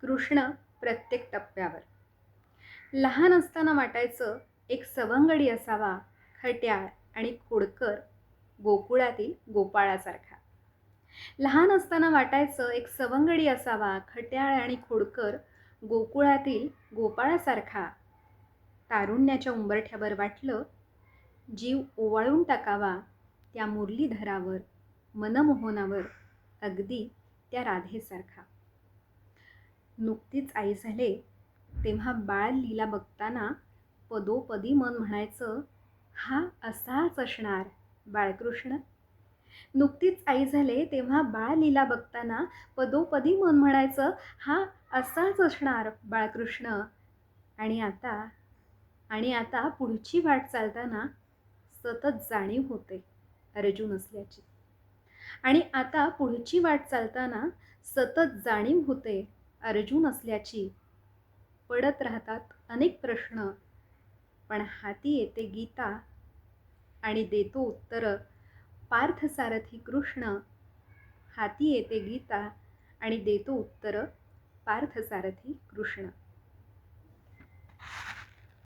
कृष्ण प्रत्येक टप्प्यावर. लहान असताना वाटायचं एक सवंगडी असावा खट्याळ आणि खोडकर गोकुळातील गोपाळासारखा. लहान असताना वाटायचं एक सवंगडी असावा खट्याळ आणि खोडकर गोकुळातील गोपाळासारखा. तारुण्याच्या उंबरठ्यावर वाटलं जीव ओवाळून टाकावा त्या मुरलीधरावर मनमोहनावर अगदी त्या राधेसारखा. नुकतीच आई झाले. तेव्हा बाळ लीला बघताना पदोपदी मन म्हणायचं हा असाच असणार बाळकृष्ण. नुकतीच आई झाले तेव्हा बाळ लीला बघताना पदोपदी मन म्हणायचं हा असाच असणार बाळकृष्ण. आणि आता आणि आता पुढची वाट चालताना सतत जाणीव होते अर्जुन असल्याची. आणि आता पुढची वाट चालताना सतत जाणीव होते अर्जुन असल्याची पडत राहतात अनेक प्रश्न. पण हाती येते गीता आणि देतो उत्तर. पार्थसारथी कृष्ण. हाती येते गीता आणि देतो उत्तर. पार्थसारथी कृष्ण.